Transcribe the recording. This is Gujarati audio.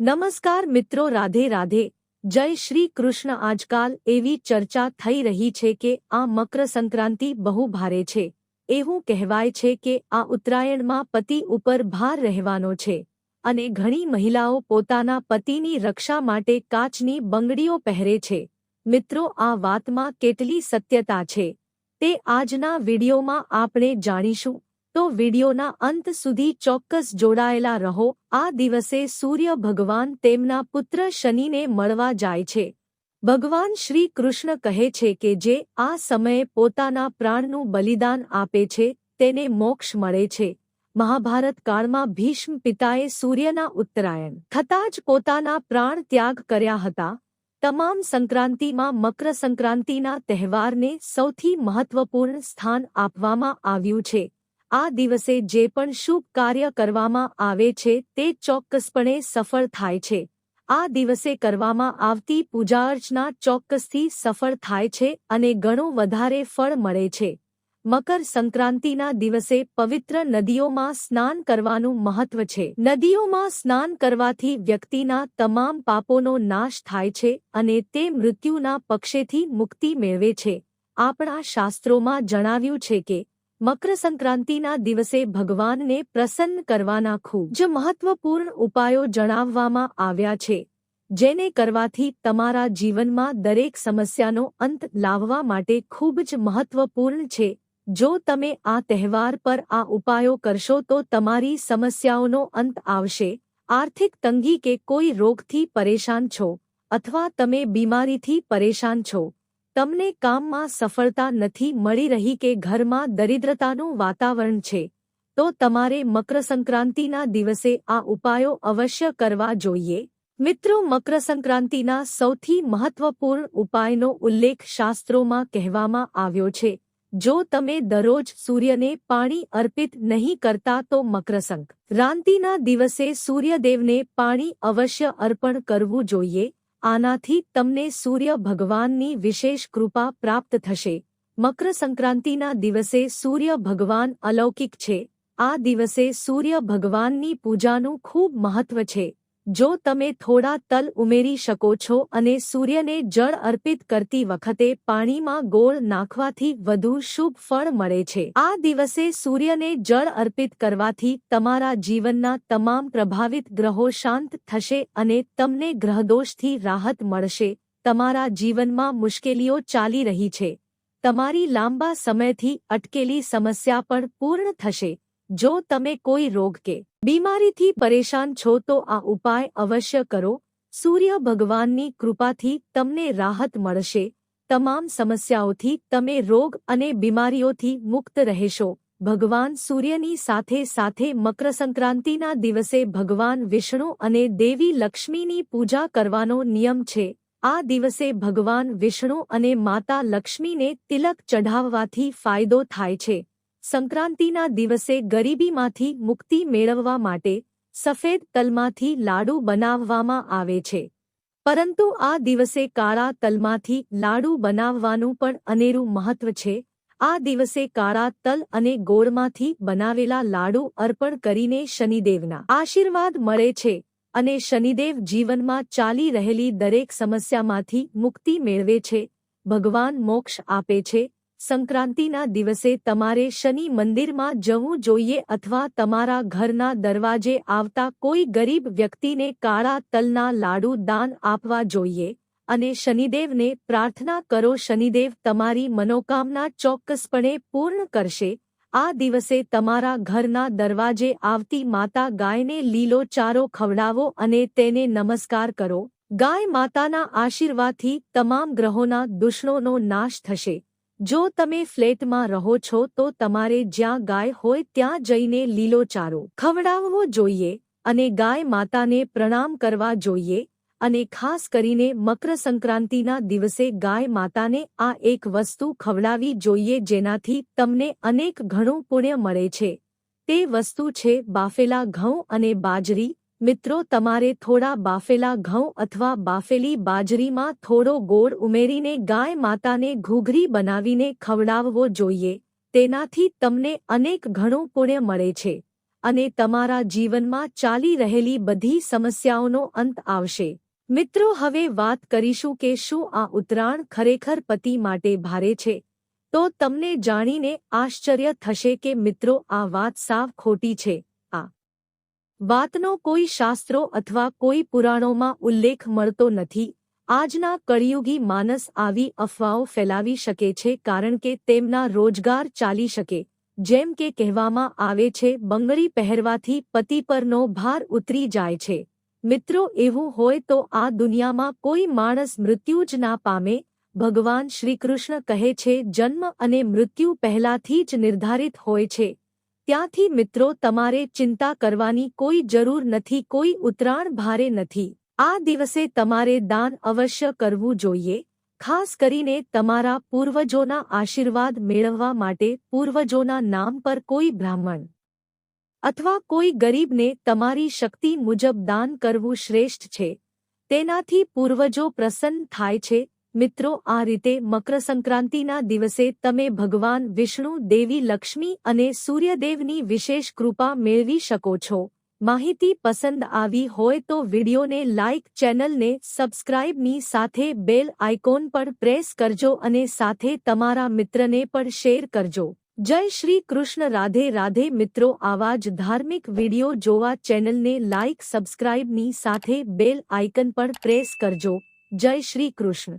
નમસ્કાર મિત્રો, રાધે રાધે. જય શ્રી કૃષ્ણ. આજકાલ એવી ચર્ચા થઈ રહી છે કે આ મકર સંક્રાંતિ બહુ ભારે છે. એવું કહેવાય છે કે આ ઉત્તરાયણમાં પતિ ઉપર ભાર રહેવાનો છે અને ઘણી મહિલાઓ પોતાના પતિની રક્ષા માટે કાચની બંગડીઓ પહેરે છે. મિત્રો, આ વાતમાં કેટલી સત્યતા છે. તે આજના વિડીયોમાં આપણે જાણીશું વિડીયોના અંત સુધી ચોક્કસ જોડાયેલા રહો. આ દિવસે સૂર્ય ભગવાન તેમના પુત્ર શનિને મળવા જાય છે. ભગવાન શ્રી કૃષ્ણ કહે છે કે જે આ સમયે પોતાના પ્રાણનું બલિદાન આપે છે, તેને મોક્ષ મળે છે. મહાભારત કાળમાં ભીષ્મ પિતાએ સૂર્યના ઉત્તરાયણ થતાં જ પોતાના પ્રાણ ત્યાગ કર્યા હતા. તમામ સંક્રાંતિમાં મકર સંક્રાંતિના તહેવારને સૌથી મહત્વપૂર્ણ સ્થાન આપવામાં આવ્યું છે. આ દિવસે જે પણ શુભ કાર્ય કરવામાં આવે છે તે ચોક્કસપણે સફળ થાય છે. આ દિવસે કરવામાં આવતી પૂજા અર્ચના ચોક્કસથી સફળ થાય છે અને ઘણું વધારે ફળ મળે છે. મકર સંક્રાંતિના દિવસે પવિત્ર નદીઓમાં સ્નાન કરવાનું મહત્વ છે. નદીઓમાં સ્નાન કરવાથી વ્યક્તિના તમામ પાપોનો નાશ થાય છે અને તે મૃત્યુના પક્ષેથી મુક્તિ મેળવે છે. આપણા શાસ્ત્રોમાં જણાવ્યું છે કે મકર સંક્રાંતિના દિવસે ભગવાનને પ્રસન્ન કરવાના ખૂબ જ મહત્વપૂર્ણ ઉપાયો જણાવવામાં આવ્યા છે, જેને કરવાથી તમારા જીવનમાં દરેક સમસ્યાનો અંત લાવવા માટે ખૂબ જ મહત્વપૂર્ણ છે. જો તમે આ તહેવાર પર આ ઉપાયો કરશો તો તમારી સમસ્યાઓનો અંત આવશે. આર્થિક તંગી કે કોઈ રોગથી પરેશાન છો અથવા તમે બીમારીથી પરેશાન છો તમને કામમાં સફળતા નથી મળી રહી કે ઘરમાં દરિદ્રતાનું વાતાવરણ છે, તો તમારે મકર સંક્રાંતિના દિવસે આ ઉપાયો અવશ્ય કરવા જોઈએ. મિત્રો મકર સંક્રાંતિના સૌથી મહત્વપૂર્ણ ઉપાયનો ઉલ્લેખ શાસ્ત્રોમાં કહેવામાં આવ્યો છે, જો તમે દરરોજ સૂર્યને પાણી અર્પિત નહીં કરતા તો મકરસંક્રાંતિના દિવસે સૂર્યદેવને પાણી અવશ્ય અર્પણ કરવું જોઈએ આનાથી તમને સૂર્ય ભગવાનની વિશેષ કૃપા પ્રાપ્ત થશે. મકર સંક્રાંતિના દિવસે સૂર્ય ભગવાન અલૌકિક છે. આ દિવસે સૂર્ય ભગવાનની પૂજાનું ખૂબ મહત્વ છે. જો તમે થોડા તલ ઉમેરી શકો છો અને સૂર્યને જળ અર્પિત કરતી વખતે પાણીમાં ગોળ નાખવાથી વધુ શુભ ફળ મળે છે. આ દિવસે સૂર્યને જળ અર્પિત કરવાથી તમારા જીવનના તમામ પ્રભાવિત ગ્રહો શાંત થશે અને તમને ગ્રહદોષથી રાહત મળશે. તમારા જીવનમાં મુશ્કેલીઓ ચાલી રહી છે. તમારી લાંબા સમયથી અટકેલી સમસ્યા પણ પૂર્ણ થશે. જો તમે કોઈ રોગ કે બીમારીથી પરેશાન છો તો આ ઉપાય અવશ્ય કરો. સૂર્ય ભગવાનની કૃપાથી તમને રાહત મળશે. તમામ સમસ્યાઓથી તમે રોગ અને બીમારીઓથી મુક્ત રહેશો. ભગવાન સૂર્યની સાથે સાથે મકર સંક્રાંતિના દિવસે ભગવાન વિષ્ણુ અને દેવી લક્ષ્મીની પૂજા કરવાનો નિયમ છે. આ દિવસે ભગવાન વિષ્ણુ અને માતા લક્ષ્મીને તિલક ચઢાવવાથી ફાયદો થાય છે. સંક્રાંતિના દિવસે ગરીબીમાંથી મુક્તિ મેળવવા માટે સફેદ તલમાંથી લાડુ બનાવવામાં આવે છે. પરંતુ આ દિવસે કાળા તલમાંથી લાડુ બનાવવાનું પણ અનેરું મહત્વ છે. આ દિવસે કાળા તલ અને ગોળમાંથી બનાવેલા લાડુ અર્પણ કરીને શનિદેવના આશીર્વાદ મળે છે અને શનિદેવ જીવનમાં ચાલી રહેલી દરેક સમસ્યામાંથી મુક્તિ મેળવે છે. ભગવાન મોક્ષ આપે છે સંક્રાંતિના દિવસે તમારે શનિ મંદિરમાં જવું જોઈએ અથવા તમારા ઘરના દરવાજે આવતા કોઈ ગરીબ વ્યક્તિને કાળા તલના લાડુ દાન આપવા જોઈએ અને શનિદેવને પ્રાર્થના કરો શનિદેવ તમારી મનોકામના ચોક્કસપણે પૂર્ણ કરશે. આ દિવસે તમારા ઘરના દરવાજે આવતી માતા ગાયને લીલો ચારો ખવડાવો અને તેને નમસ્કાર કરો. ગાય માતાના આશીર્વાદથી તમામ ગ્રહોના દુષ્ણોનો નાશ થશે. જો તમે ફ્લેટમાં રહો છો તો તમારે જ્યાં ગાય હોય ત્યાં જઈને લીલો ચારો ખવડાવવો જોઈએ અને ગાય માતાને પ્રણામ કરવા જોઈએ અને ખાસ કરીને મકર સંક્રાંતિના દિવસે ગાય માતાને આ એક વસ્તુ ખવડાવી જોઈએ જેનાથી તમને અનેક ઘણું પુણ્ય મળે છે. તે વસ્તુ છે બાફેલા ઘઉં અને બાજરી મિત્રો, તમારે થોડા બાફેલા ઘઉં અથવા બાફેલી બાજરીમાં થોડો ગોળ ઉમેરીને ગાય માતાને ઘૂઘરી બનાવીને ખવડાવવો જોઈએ. તેનાથી તમને અનેક ઘણું પુણ્ય મળે છે અને તમારા જીવનમાં ચાલી રહેલી બધી સમસ્યાઓનો અંત આવશે. મિત્રો, હવે વાત કરીશું કે શું આ ઉત્તરાયણ ખરેખર પતિ માટે ભારે છે. તો તમને જાણીને આશ્ચર્ય થશે કે મિત્રો, આ વાત સાવ ખોટી છે. વાતનો કોઈ શાસ્ત્રો અથવા કોઈ પુરાણોમાં ઉલ્લેખ મળતો નથી. આજના કળિયુગી માનસ આવી અફવાઓ ફેલાવી શકે છે કારણ કે તેમના રોજગાર ચાલી શકે. જેમ કે કહેવામાં આવે છે, બંગડી પહેરવાથી પતિ પરનો ભાર ઉતરી જાય છે. મિત્રો, એવું હોય તો આ દુનિયામાં કોઈ માણસ મૃત્યુ જ ના પામે. ભગવાન શ્રીકૃષ્ણ કહે છે, જન્મ અને મૃત્યુ પહેલાથી જ નિર્ધારિત હોય છે. ત્યાંથી મિત્રો તમારે ચિંતા કરવાની કોઈ જરૂર નથી, કોઈ ઉતરાણ ભારે નથી. આ દિવસે તમારે દાન અવશ્ય કરવું જોઈએ, ખાસ કરીને તમારા પૂર્વજોના આશીર્વાદ મેળવવા માટે પૂર્વજોના નામ પર કોઈ બ્રાહ્મણ અથવા કોઈ ગરીબને તમારી શક્તિ મુજબ દાન કરવું શ્રેષ્ઠ છે. તેનાથી પૂર્વજો પ્રસન્ન થાય છે મિત્રો, આ રીતે મકરસંક્રાંતિના દિવસે તમે ભગવાન વિષ્ણુ, દેવી લક્ષ્મી અને સૂર્યદેવની વિશેષ કૃપા મેળવી શકો છો. માહિતી પસંદ આવી હોય તો વિડિયોને લાઇક, ચેનલને સબસ્ક્રાઇબની સાથે બેલ આઇકોન પર પ્રેસ કરજો અને સાથે તમારા મિત્રને પણ શેર કરજો. જય શ્રી કૃષ્ણ. રાધે રાધે. મિત્રો, આવા જ ધાર્મિક વિડિયો જોવા ચેનલને લાઇક, સબસ્ક્રાઇબની સાથે બેલ આઇકન પર પ્રેસ કરજો. જય શ્રી કૃષ્ણ.